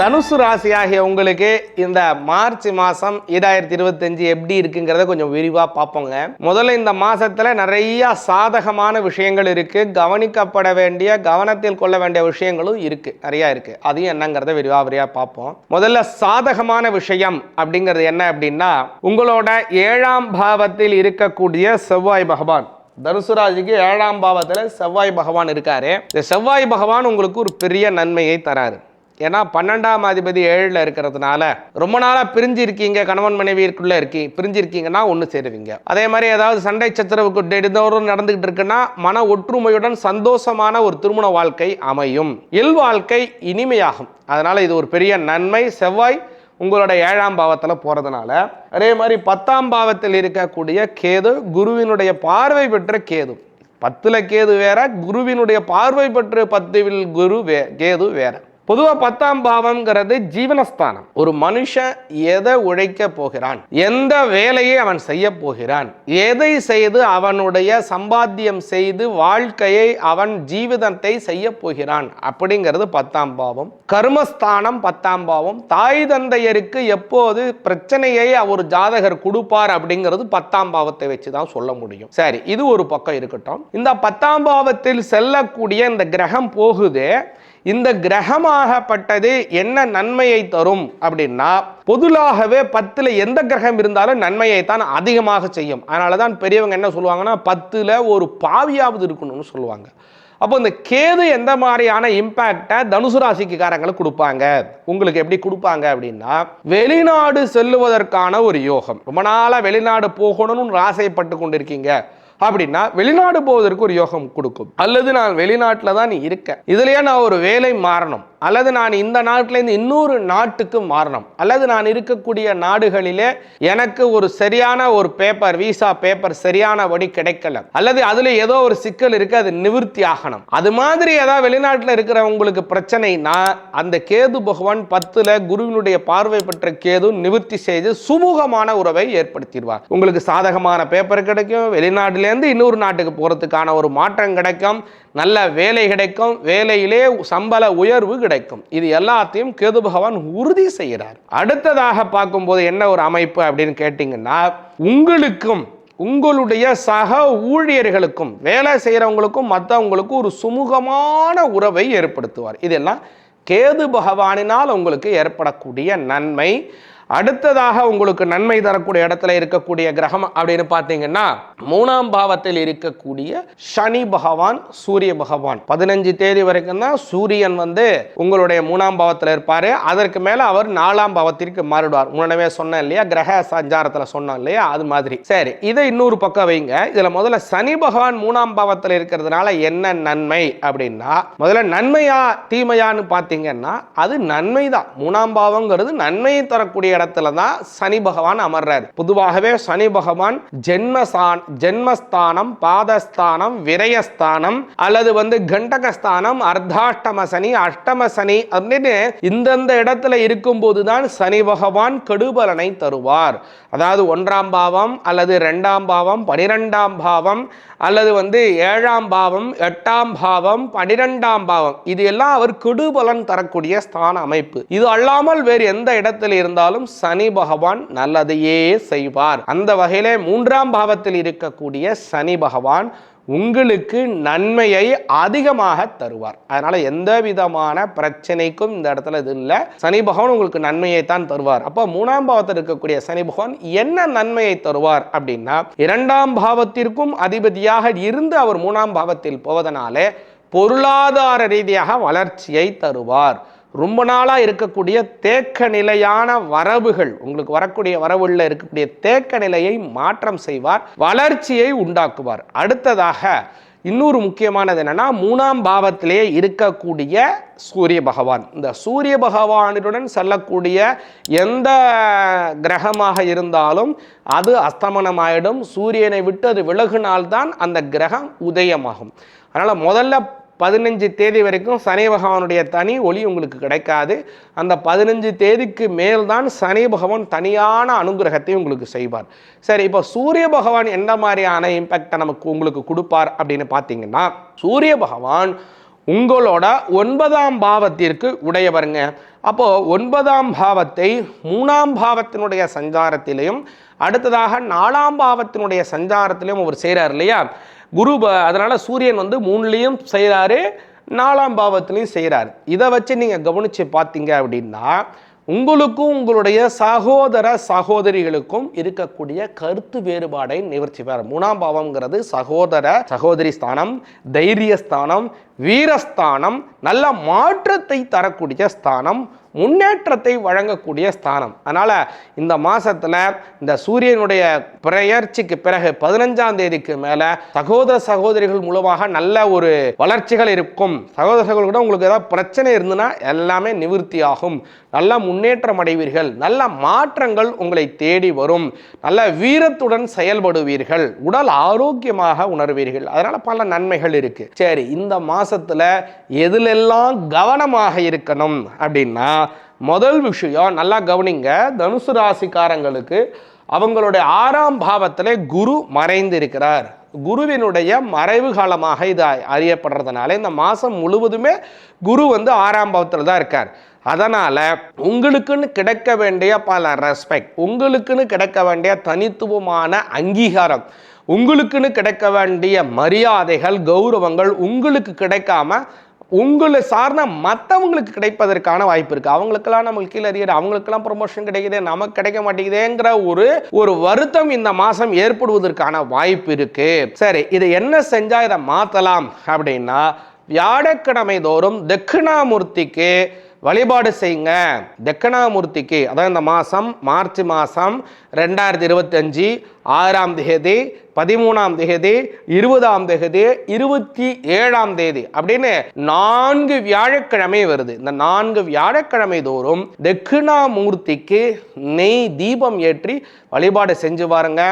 தனுசு ஆகிய உங்களுக்கு இந்த மார்ச் மாதம் இரண்டாயிரத்தி இருபத்தஞ்சு எப்படி இருக்குங்கிறத கொஞ்சம் விரிவாக பார்ப்போங்க. முதல்ல இந்த மாதத்தில் நிறைய சாதகமான விஷயங்கள் இருக்குது கவனிக்கப்பட வேண்டிய கவனத்தில் கொள்ள வேண்டிய விஷயங்களும் இருக்குது நிறையா இருக்குது அதையும் என்னங்கிறத விரிவாக விரிவாக பார்ப்போம். முதல்ல சாதகமான விஷயம் அப்படிங்கிறது என்ன அப்படின்னா உங்களோட ஏழாம் பாவத்தில் இருக்கக்கூடிய செவ்வாய் பகவான். தனுசு ராசிக்கு ஏழாம் பாவத்தில் செவ்வாய் பகவான் இருக்காரு. இந்த செவ்வாய் பகவான் உங்களுக்கு ஒரு பெரிய நன்மையை தராரு. ஏன்னா பன்னெண்டாம் அதிபதி ஏழில் இருக்கிறதுனால ரொம்ப நாளாக பிரிஞ்சு இருக்கீங்க கணவன் மனைவிக்குள்ளே இருக்கீங்க பிரிஞ்சிருக்கீங்கன்னா ஒன்று சேருவீங்க. அதே மாதிரி ஏதாவது சண்டை சச்சரவுக்கு தினந்தோறும் நடந்துகிட்டு இருக்குன்னா மன ஒற்றுமையுடன் சந்தோஷமான ஒரு திருமண வாழ்க்கை அமையும். இல் வாழ்க்கை இனிமையாகும். அதனால் இது ஒரு பெரிய நன்மை. செவ்வாய் உங்களோட ஏழாம் பாவத்தில் போகிறதுனால அதே மாதிரி பத்தாம் பாவத்தில் இருக்கக்கூடிய கேது குருவினுடைய பார்வை பெற்ற கேது. பத்தில் கேது வேற குருவினுடைய பார்வை பெற்று பத்துவில் குரு வே கேது வேற. பொதுவாக பத்தாம் பாவம்ங்கிறது ஜீவனஸ்தானம். ஒரு மனுஷன் எதை உழைக்க போகிறான்? எந்த வேலையை அவன் செய்ய போகிறான்? எதை செய்து அவனுடைய சம்பாத்தியம் செய்து வாழ்க்கையை அவன் ஜீவிதத்தை செய்ய போகிறான்? அப்படிங்கிறது பத்தாம் பாவம். கர்மஸ்தானம் பத்தாம் பாவம். தாய் தந்தையருக்கு எப்போது பிரச்சனையை ஒரு ஜாதகர் கொடுப்பார் அப்படிங்கிறது பத்தாம் பாவத்தை வச்சு தான் சொல்ல முடியும். சரி இது ஒரு பக்கம் இருக்கட்டும். இந்த பத்தாம் பாவத்தில் செல்லக்கூடிய இந்த கிரகம் போகுது இந்த கிரகமாகப்பட்டது என்ன நன்மையை தரும் அப்படின்னா பொதுவாகவே பத்தில் எந்த கிரகம் இருந்தாலும் நன்மையை தான் அதிகமாக செய்யும். அதனால தான் பெரியவங்க என்ன சொல்லுவாங்கன்னா பத்தில் ஒரு பாவியாவது இருக்கணும்னு சொல்லுவாங்க. அப்போ இந்த கேது எந்த மாதிரியான இம்பேக்டை தனுசு ராசிக்காரங்களுக்கு கொடுப்பாங்க? உங்களுக்கு எப்படி கொடுப்பாங்க அப்படின்னா வெளிநாடு செல்லுவதற்கான ஒரு யோகம். ரொம்ப நாளாக வெளிநாடு போகணும்னு ஆசைப்பட்டு கொண்டிருக்கீங்க. அப்படின்னா வெளிநாடு போவதற்கு ஒரு யோகம் கொடுக்கும். அல்லது நான் வெளிநாட்டில் தான் இருக்கேன் இதுலயே நான் ஒரு வேலை மாறணும். அல்லது நான் இந்த நாட்டிலேருந்து இன்னொரு நாட்டுக்கு மாறணும். அல்லது நான் இருக்கக்கூடிய நாடுகளிலே எனக்கு ஒரு சரியான ஒரு பேப்பர் விசா பேப்பர் சரியானபடி கிடைக்கல. அல்லது அதுல ஏதோ ஒரு சிக்கல் இருக்கு அது நிவர்த்தி ஆகணும். அது மாதிரி ஏதாவது வெளிநாட்டில் இருக்கிறவங்களுக்கு பிரச்சனைனா அந்த கேது பகவான் பத்துல குருவினுடைய பார்வை பெற்ற கேது நிவர்த்தி செய்து சுமூகமான உறவை ஏற்படுத்திடுவார். உங்களுக்கு சாதகமான பேப்பர் கிடைக்கும் வெளிநாட்டிலேருந்து இன்னொரு நாட்டுக்கு போறதுக்கான ஒரு மாற்றம் கிடைக்கும். நல்ல வேலை கிடைக்கும் வேலையிலே சம்பள உயர்வு கிடைக்கும். இது எல்லாத்தையும் கேது பகவான் உறுதி செய்கிறார். அடுத்ததாக பார்க்கும்போது என்ன ஒரு அமைப்பு அப்படின்னு கேட்டிங்கன்னா உங்களுக்கும் உங்களுடைய சக ஊழியர்களுக்கும் வேலை செய்கிறவங்களுக்கும் மற்றவங்களுக்கும் ஒரு சுமூகமான உறவை ஏற்படுத்துவார். இதெல்லாம் கேது பகவானினால் உங்களுக்கு ஏற்படக்கூடிய நன்மை. அடுத்ததாக உங்களுக்கு நன்மை தரக்கூடிய இடத்துல இருக்கக்கூடிய கிரகம் அப்படின்னு பார்த்தீங்கன்னா மூணாம் பாவத்தில் இருக்கக்கூடிய சனி பகவான் சூரிய பகவான். பதினஞ்சு தேதி வரைக்கும் தான் சூரியன் வந்து உங்களுடைய மூணாம் பாவத்தில் இருப்பாரு. அதற்கு மேல அவர் நாலாம் பாவத்திற்கு மாறிடுவார். முன்னவே சொன்னேன் இல்லையா? கிரக சஞ்சாரத்தில் சொன்னோம் இல்லையா? அது மாதிரி. சரி இதை இன்னொரு பக்கம் வைங்க. இதுல முதல்ல சனி பகவான் மூணாம் பாவத்தில் இருக்கிறதுனால என்ன நன்மை அப்படின்னா முதல்ல நன்மையா தீமையான்னு பார்த்தீங்கன்னா அது நன்மை தான் மூணாம் பாவங்கிறது நன்மையை தரக்கூடிய இடத்துல தான் சனி பகவான் அமர்றாரு. பொதுவாகவே சனி பகவான் ஜென்மசான் ஜென்மஸ்தானம் பாதஸ்தானம் விரயஸ்தானம் அல்லது வந்து கண்டகஸ்தானம் அர்த்தாஷ்டம சனி அஷ்டம சனி அப்படின்னு இந்தந்த இடத்துல இருக்கும்போது தான் சனி பகவான் கெடுபலனை தருவார். அதாவது ஒன்றாம் பாவம் அல்லது ரெண்டாம் பாவம் பனிரெண்டாம் பாவம் அல்லது வந்து ஏழாம் பாவம் எட்டாம் பாவம் பனிரெண்டாம் பாவம் இது எல்லாம் அவர் கெடுபலன் தரக்கூடிய ஸ்தான அமைப்பு. இது அல்லாமல் வேறு எந்த இடத்தில் இருந்தாலும் சனி பகவான் நல்லதையே செய்வார். அந்த வகையிலே மூன்றாம் பாவத்தில் இருக்கக்கூடிய சனி பகவான் உங்களுக்கு நன்மையை அதிகமாக தருவார். அதனால எந்த விதமான பிரச்சனைக்கும் இந்த இடத்துல இது இல்லை. சனி பகவான் உங்களுக்கு நன்மையை தான் தருவார். அப்போ மூணாம் பாவத்தில் இருக்கக்கூடிய சனி பகவான் என்ன நன்மையை தருவார் அப்படின்னா இரண்டாம் பாவத்திற்கும் அதிபதியாக இருந்து அவர் மூணாம் பாவத்தில் போவதனாலே பொருளாதார ரீதியாக வளர்ச்சியை தருவார். ரொம்ப நாளாக இருக்கக்கூடிய தேக்க நிலையான வரவுகள் உங்களுக்கு வரக்கூடிய வரவுகளில் இருக்கக்கூடிய தேக்க நிலையை மாற்றம் செய்வார் வளர்ச்சியை உண்டாக்குவார். அடுத்ததாக இன்னொரு முக்கியமானது என்னன்னா மூணாம் பாவத்திலேயே இருக்கக்கூடிய சூரிய பகவான். இந்த சூரிய பகவானுடன் செல்லக்கூடிய எந்த கிரகமாக இருந்தாலும் அது அஸ்தமனமாயிடும். சூரியனை விட்டு அது விலகினால்தான் அந்த கிரகம் உதயமாகும். அதனால் முதல்ல பதினஞ்சு தேதி வரைக்கும் சனி பகவானுடைய தனி ஒளி உங்களுக்கு கிடைக்காது. அந்த பதினஞ்சு தேதிக்கு மேல்தான் சனி பகவான் தனியான அனுகிரகத்தை உங்களுக்கு செய்வார். சரி இப்போ சூரிய பகவான் எந்த மாதிரியான இம்பேக்டை நமக்கு உங்களுக்கு கொடுப்பார் அப்படின்னு பார்த்தீங்கன்னா சூரிய பகவான் உங்களோட ஒன்பதாம் பாவத்திற்கு உடையவருங்க. அப்போது ஒன்பதாம் பாவத்தை மூணாம் பாவத்தினுடைய சஞ்சாரத்திலையும் அடுத்ததாக நாலாம் பாவத்தினுடைய சஞ்சாரத்திலையும் அவர் செய்கிறார் இல்லையா? குரு அதனால் சூரியன் வந்து மூணுலேயும் செய்கிறாரு நாலாம் பாவத்திலையும் செய்கிறார் இதை வச்சு நீங்கள் கவனித்து பார்த்தீங்க அப்படின்னா உங்களுக்கும் உங்களுடைய சகோதர சகோதரிகளுக்கும் இருக்கக்கூடிய கருத்து வேறுபாடை நிவர்த்தி பெற மூணாம் பாவம்ங்கிறது சகோதர சகோதரி ஸ்தானம் தைரிய ஸ்தானம் வீரஸ்தானம் நல்ல மாற்றத்தை தரக்கூடிய ஸ்தானம் முன்னேற்றத்தை வழங்கக்கூடிய ஸ்தானம். அதனால் இந்த மாதத்தில் இந்த சூரியனுடைய பிரயற்சிக்கு பிறகு பதினஞ்சாம் தேதிக்கு மேலே சகோதர சகோதரிகள் மூலமாக நல்ல ஒரு வளர்ச்சிகள் இருக்கும். சகோதர சகோதரி கூட உங்களுக்கு ஏதாவது பிரச்சனை இருந்ததுன்னா எல்லாமே நிவர்த்தியாகும். நல்ல முன்னேற்றம் அடைவீர்கள். நல்ல மாற்றங்கள் உங்களை தேடி வரும். நல்ல வீரத்துடன் செயல்படுவீர்கள். உடல் ஆரோக்கியமாக உணர்வீர்கள். அதனால் பல நன்மைகள் இருக்குது சரி இந்த மாதத்தில் எதிலெல்லாம் கவனமாக இருக்கணும் அப்படின்னா முதல் விஷயம் நல்லா கவனிங்க தனுசு ராசிக்காரங்களுக்கு அவங்களுடைய ஆறாம் பாவத்தில் குரு மறைந்து இருக்கிறார் குருவினுடைய மறைவு காலமாக இது அறியப்படுறதுனால இந்த மாதம் முழுவதுமே குரு வந்து ஆறாம் பாவத்தில் தான் இருக்கார். அதனால் உங்களுக்குன்னு கிடைக்க வேண்டிய பல ரெஸ்பெக்ட் உங்களுக்குன்னு கிடைக்க வேண்டிய தனித்துவமான அங்கீகாரம் உங்களுக்குன்னு கிடைக்க வேண்டிய மரியாதைகள் கௌரவங்கள் உங்களுக்கு கிடைக்காம உங்களை சார்ந்த மற்றவங்களுக்கு கிடைப்பதற்கான வாய்ப்பு இருக்குது அவங்களுக்கெல்லாம் நம்மளுக்கு கீழே அறியற அவங்களுக்கெல்லாம் ப்ரொமோஷன் கிடைக்குது நமக்கு கிடைக்க மாட்டேங்குதேங்கிற ஒரு ஒரு வருத்தம் இந்த மாதம் ஏற்படுவதற்கான வாய்ப்பு இருக்குது சரி இதை என்ன செஞ்சால் இதை மாற்றலாம் அப்படின்னா வியாழக்கிழமை தோறும் தட்சிணாமூர்த்திக்கு வழிபாடு செய்யுங்க. தெக்கணாமூர்த்திக்கு அதான் இந்த மாதம் மார்ச் மாதம் ரெண்டாயிரத்தி இருபத்தஞ்சி ஆறாம் தேதி பதிமூணாம் தேதி இருபதாம் தேதி இருபத்தி ஏழாம் தேதி அப்படின்னு நான்கு வியாழக்கிழமை வருது. இந்த நான்கு வியாழக்கிழமை தோறும் தட்சிணாமூர்த்திக்கு நெய் தீபம் ஏற்றி வழிபாடு செஞ்சு பாருங்க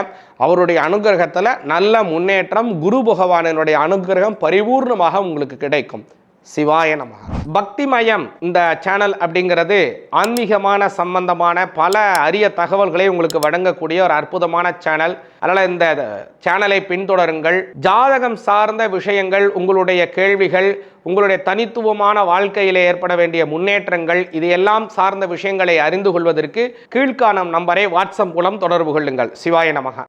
அவருடைய அனுகிரகத்தில் நல்ல முன்னேற்றம் குரு பகவானினுடைய அனுகிரகம் பரிபூர்ணமாக உங்களுக்கு கிடைக்கும். சிவாய நம பக்திமயம் இந்த சேனல் அப்படிங்கிறது ஆன்மீகமான சம்பந்தமான பல அரிய தகவல்களை உங்களுக்கு வழங்கக்கூடிய ஒரு அற்புதமான சேனல் அதனால் இந்த சேனலை பின்தொடருங்கள். ஜாதகம் சார்ந்த விஷயங்கள் உங்களுடைய கேள்விகள் உங்களுடைய தனித்துவமான வாழ்க்கையில் ஏற்பட வேண்டிய முன்னேற்றங்கள் இது எல்லாம் சார்ந்த விஷயங்களை அறிந்து கொள்வதற்கு கீழ்காணும் நம்பரை வாட்ஸ்அப் மூலம் தொடர்பு கொள்ளுங்கள். சிவாய நமகா